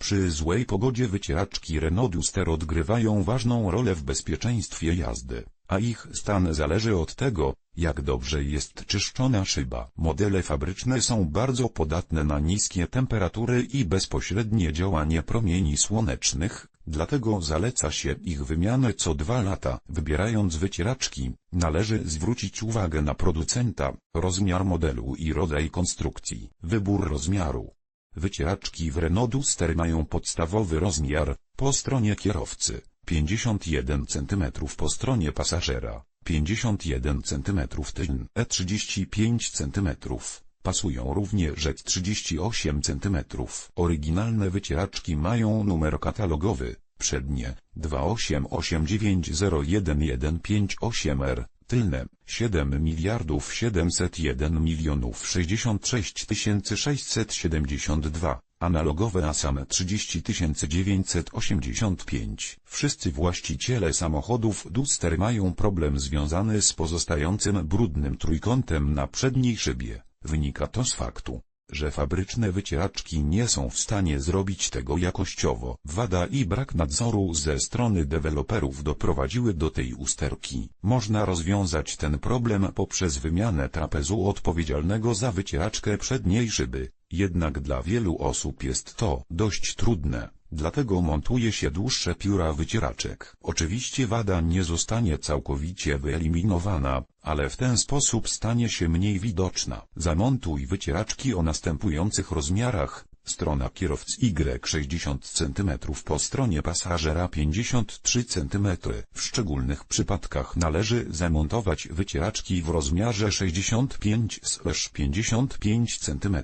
Przy złej pogodzie wycieraczki Renault Duster odgrywają ważną rolę w bezpieczeństwie jazdy, a ich stan zależy od tego, jak dobrze jest czyszczona szyba. Modele fabryczne są bardzo podatne na niskie temperatury i bezpośrednie działanie promieni słonecznych, dlatego zaleca się ich wymianę co dwa lata. Wybierając wycieraczki, należy zwrócić uwagę na producenta, rozmiar modelu i rodzaj konstrukcji. Wybór rozmiaru Wycieraczki w Renault Duster mają podstawowy rozmiar, po stronie kierowcy, 51 cm po stronie pasażera, 51 cm tyln, e 35 cm. Pasują również 38 cm. Oryginalne wycieraczki mają numer katalogowy, przednie, 288901158R, tylne, 7 miliardów 701 milionów 66 672, analogowe ASAM 30 985. Wszyscy właściciele samochodów Duster mają problem związany z pozostającym brudnym trójkątem na przedniej szybie. Wynika to z faktu, że fabryczne wycieraczki nie są w stanie zrobić tego jakościowo. Wada i brak nadzoru ze strony deweloperów doprowadziły do tej usterki. Można rozwiązać ten problem poprzez wymianę trapezu odpowiedzialnego za wycieraczkę przedniej szyby. Jednak dla wielu osób jest to dość trudne. Dlatego montuje się dłuższe pióra wycieraczek. Oczywiście wada nie zostanie całkowicie wyeliminowana, ale w ten sposób stanie się mniej widoczna. Zamontuj wycieraczki o następujących rozmiarach. Strona kierowcy Y 60 cm po stronie pasażera 53 cm. W szczególnych przypadkach należy zamontować wycieraczki w rozmiarze 65-55 cm.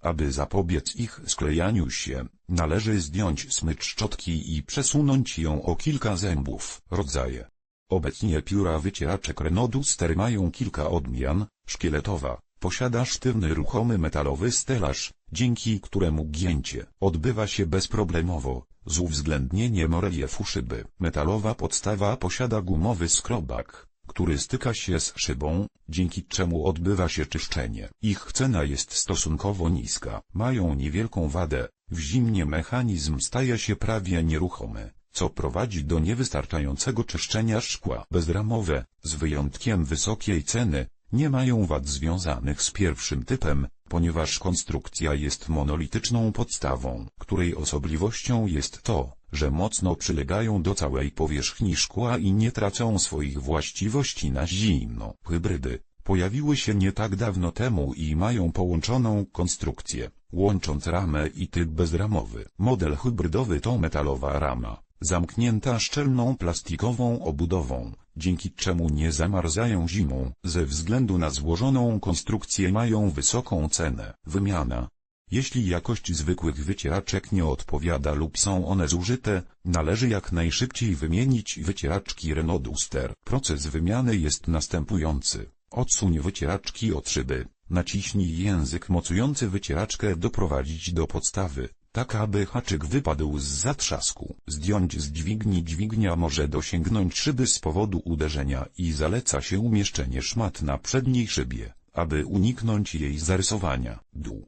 Aby zapobiec ich sklejaniu się, należy zdjąć smycz szczotki i przesunąć ją o kilka zębów. Rodzaje Obecnie pióra wycieraczek Renault Duster mają kilka odmian. Szkieletowa posiada sztywny ruchomy metalowy stelaż, dzięki któremu gięcie odbywa się bezproblemowo, z uwzględnieniem reliefu szyby. Metalowa podstawa posiada gumowy skrobak, który styka się z szybą, dzięki czemu odbywa się czyszczenie. Ich cena jest stosunkowo niska. Mają niewielką wadę, w zimnie mechanizm staje się prawie nieruchomy co prowadzi do niewystarczającego czyszczenia szkła. Bezramowe, z wyjątkiem wysokiej ceny, nie mają wad związanych z pierwszym typem, ponieważ konstrukcja jest monolityczną podstawą, której osobliwością jest to, że mocno przylegają do całej powierzchni szkła i nie tracą swoich właściwości na zimno. Hybrydy pojawiły się nie tak dawno temu i mają połączoną konstrukcję, łącząc ramę i typ bezramowy. Model hybrydowy to metalowa rama zamknięta szczelną plastikową obudową, dzięki czemu nie zamarzają zimą. Ze względu na złożoną konstrukcję mają wysoką cenę. Wymiana jeśli jakość zwykłych wycieraczek nie odpowiada lub są one zużyte, należy jak najszybciej wymienić wycieraczki Renault Duster. Proces wymiany jest następujący. Odsuń wycieraczki od szyby, naciśnij język mocujący wycieraczkę doprowadzić do podstawy, tak aby haczyk wypadł z zatrzasku. Zdjąć z dźwigni dźwignia może dosięgnąć szyby z powodu uderzenia i zaleca się umieszczenie szmat na przedniej szybie, aby uniknąć jej zarysowania. Dół.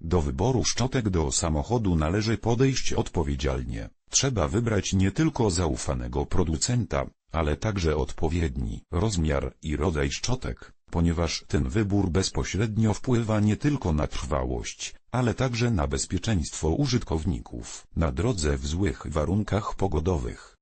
Do wyboru szczotek do samochodu należy podejść odpowiedzialnie. Trzeba wybrać nie tylko zaufanego producenta, ale także odpowiedni rozmiar i rodzaj szczotek, ponieważ ten wybór bezpośrednio wpływa nie tylko na trwałość, ale także na bezpieczeństwo użytkowników. Na drodze w złych warunkach pogodowych